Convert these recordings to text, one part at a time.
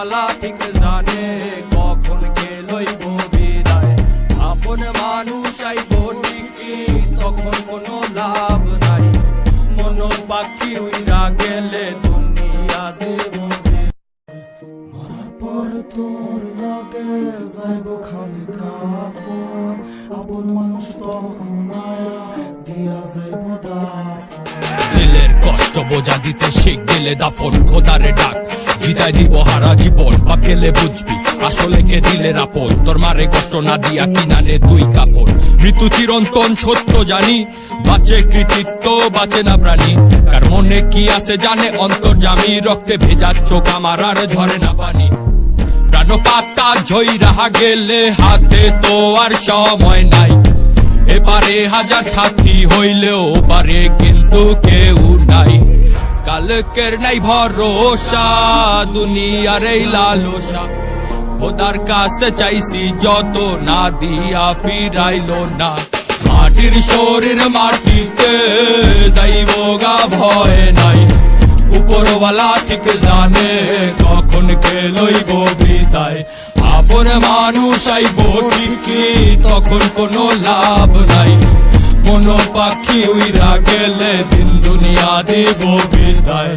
বলা ঠিক জানে, কখন গেলই বিদায়? আপন মানুষ তখন কোনো লাভ নাই। মন পাখি উইরা গেলে দুনিয়া দেব মরার পর তোর লাগে যাইব খালি কাফর আপন মানুষ তখন আয়া দিয়া যাইব দাফর দিলের কষ্ট বোঝা দিতে শিখ দিলে দাফন, খোদারে ডাক। জিতাই দিব, হারা জীবন, বা গেলে বুঝবি। আসলে কে দিলে আপন তোর মারে কষ্ট না দিয়া কিনারে তুই কাফন? মৃত্যু চিরন্তন সত্য জানি, বাঁচে কৃতিত্ব, বাঁচে না প্রাণী। কার মনে কি আছে জানে, অন্তর জামি, রক্তে ভেজা চোখ আমার আর ঝরে না পানি। প্রাণ পাতা ঝই রাহা গেলে হাতে তো আর সময় নাই। এবারে হাজার সাথী হইলেও পারে কিন্তু কেউ নাই। কালকের নাই ভরসা, দুনিয়ার এই লালসা। খোদার কাছে চাইছি যত না দিয়া ফিরাইলো না। মাটির শরীর মাটিতে যাইব গা, ভয় নাই। উপরওয়ালা ঠিক জানে কখন কে লইব বিদায়। আপন মানুষ আইব ঠিকই, তখন কোনো লাভ নাই। মন পাখি উইরা গেলে দিন দুনিয়া দিব বিদায়।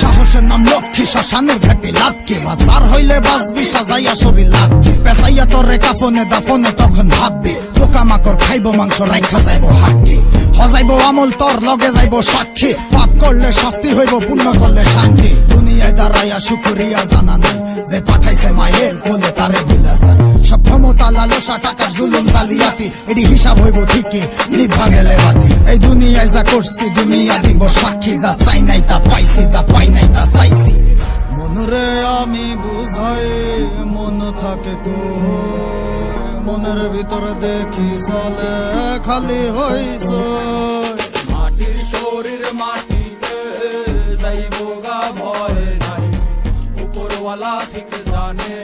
সাহসের নাম লক্ষ্মী, শ্মশানের ঘাটে লাভকে বাসার হইলে বাসবি সাজাইয়া শরীর লাভকে পেশাইয়া তোরে কাফনে দাফনে তখন ভাববে পোকা মাকড় খাইব, মাংস রাইখা যাইব হাটে। হজাইব আমল, তোর লগে যাইব সাক্ষী। করলে শাস্তি হইব পুণ্য করলে শান্তি। দুনিয়ায় দাঁড়াইয়া শুকুরিয়া জানা নাই। যে পাঠাইছে মায়ের বলে তারে ভুলা যায়। সব ক্ষমতা, লালসা, টাকার জুলুম, জালিয়াতি, এটি হিসাব হইব ঠিকই নিভা গেলে বাতি। এই দুনিয়ায় যা করছি, দুনিয়া দিব সাক্ষী, যা চাই নাই তা পাইছি, যা পাই নাই তা চাইছি। মনরে আমি বুঝাই, মন থাকে কো মনের ভিতরে দেখি চলে, খালি হইছ। মাটির শরীর মাটিতে উপরওয়ালা ঠিক জানে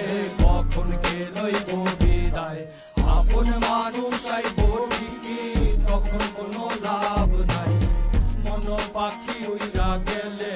কখন কে লইব বিদায় আপন মানুষ আইব ঠিকই তখন কোনো লাভ নাই মন পাখি উইরা গেলে